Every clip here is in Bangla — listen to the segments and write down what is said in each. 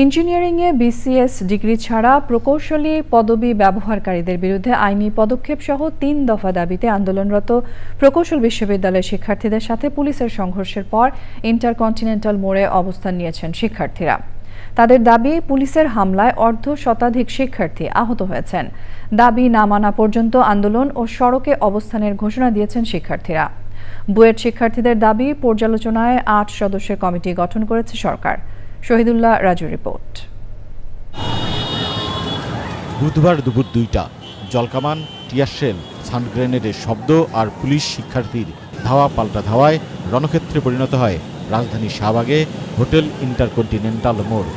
ইঞ্জিনিয়ারিংয়ে বিসিএস ডিগ্রি ছাড়া প্রকৌশলী পদবি ব্যবহারকারীদের বিরুদ্ধে আইনি পদক্ষেপ সহ তিন দফা দাবিতে আন্দোলনরত প্রকৌশল বিশ্ববিদ্যালয়ের শিক্ষার্থীদের সাথে পুলিশের সংঘর্ষের পর ইন্টারকন্টিনেন্টাল মোড়ে অবস্থান নিয়েছেন শিক্ষার্থীরা। তাদের দাবি, পুলিশের হামলায় অর্ধ শতাধিক শিক্ষার্থী আহত হয়েছেন। দাবি না মানা পর্যন্ত আন্দোলন ও সড়কে অবস্থানের ঘোষণা দিয়েছেন শিক্ষার্থীরা। বুয়েট শিক্ষার্থীদের দাবি, পর্যালোচনায় আট সদস্যের কমিটি গঠন করেছে সরকার। শহীদুল্লাহ রাজু রিপোর্ট। বুধবার দুপুর দুইটা, জলকামান, টিয়ারশেল সাউন্ড গ্রেনেডের শব্দ আর পুলিশ শিক্ষার্থীর ধাওয়া পাল্টা ধাওয়ায় রণক্ষেত্রে পরিণত হয় রাজধানী শাহবাগে হোটেল ইন্টারকন্টিনেন্টাল মোড়।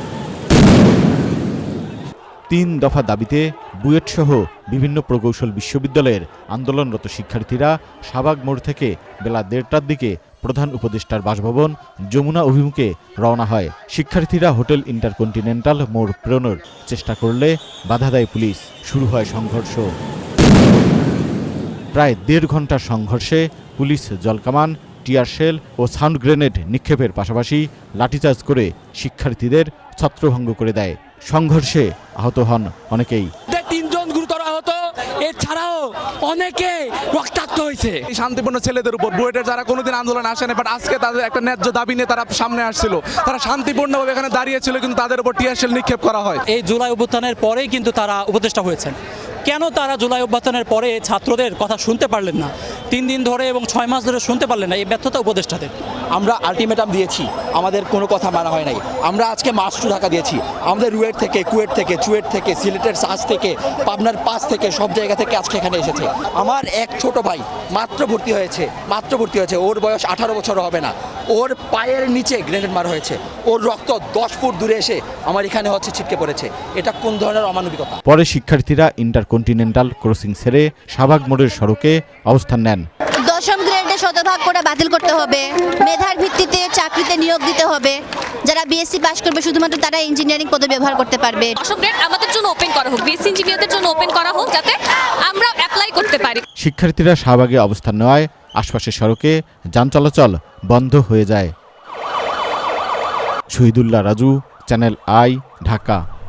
তিন দফা দাবিতে বুয়েট সহ বিভিন্ন প্রকৌশল বিশ্ববিদ্যালয়ের আন্দোলনরত শিক্ষার্থীরা শাহবাগ মোড় থেকে বেলা দেড়টার দিকে প্রধান উপদেষ্টার বাসভবন যমুনা অভিমুখে রওনা হয়। শিক্ষার্থীরা হোটেল ইন্টারকন্টিনেন্টাল মোড় প্রেরণের চেষ্টা করলে বাধা দেয় পুলিশ। শুরু হয় সংঘর্ষ। প্রায় দেড় ঘণ্টার সংঘর্ষে পুলিশ জলকামান টিয়ারশেল ও সাউন্ড গ্রেনেড নিক্ষেপের পাশাপাশি লাঠিচার্জ করে শিক্ষার্থীদের ছত্রভঙ্গ করে দেয়। সংঘর্ষে আহত হন অনেকেই। এছাড়াও অনেকে রক্তাক্ত হয়েছে। এই শান্তিপূর্ণ ছেলেদের উপর বুয়েটের যারা কোনোদিন আন্দোলন আসে না বাট আজকে তাদের একটা ন্যায্য দাবি নিয়ে তারা সামনে আসছিল। তারা শান্তিপূর্ণভাবে এখানে দাঁড়িয়েছিল কিন্তু তাদের উপর টিয়ারশেল নিক্ষেপ করা হয়। এই জুলাই অভ্যুত্থানের পরেই কিন্তু তারা উপদেষ্টা হয়েছেন। কেন তারা জুলাই অভ্যুত্থানের পরে ছাত্রদের কথা শুনতে পারলেন না? তিন দিন ধরে এবং ছয় মাস ধরে শুনতে পারলেন না এই ব্যর্থতা উপদেষ্টাদের। আমরা আলটিমেটাম দিয়েছি আমাদের কোনো কথা মানা হয় নাই। আমরা আজকে মাস টু ঢাকা দিয়েছি। আমাদের রুয়েট থেকে কুয়েট থেকে চুয়েট থেকে সিলেটের সাজ থেকে পাবনার পাস থেকে সব জায়গা থেকে আজকে এখানে এসেছে। আমার এক ছোট ভাই মাত্র ভর্তি হয়েছে মাত্র ভর্তি হয়েছে। ওর বয়স আঠারো বছর হবে না। ওর পায়ের নিচে গ্রেনেড মারা হয়েছে। ওর রক্ত দশ ফুট দূরে এসে আমার এখানে হচ্ছে ছিটকে পড়েছে। এটা কোন ধরনের অমানবিকতা? পরে শিক্ষার্থীরা ইন্টারকন্টিনেন্টাল ক্রসিং সেরে শাহবাগ মোড়ের সড়কে অবস্থান নেন। শতভাগ করে বাতিল করতে হবে। মেধার ভিত্তিতে চাকরিতে নিয়োগ দিতে হবে। যারা বিএসসি পাশ করবে শুধুমাত্র তারা ইঞ্জিনিয়ারিং পদে ব্যবহার করতে পারবে। গ্রেড আমাদের জন্য ওপেন করা হোক। বিএসসি ইঞ্জিনিয়ারদের জন্য ওপেন করা হোক যাতে আমরা অ্যাপ্লাই করতে পারি। শিক্ষার্থীরা শাহবাগে অবস্থান নেওয়ায় আশপাশের সড়কে যান চলাচল বন্ধ হয়ে যায়। Shahidullah Raju channel I Dhaka.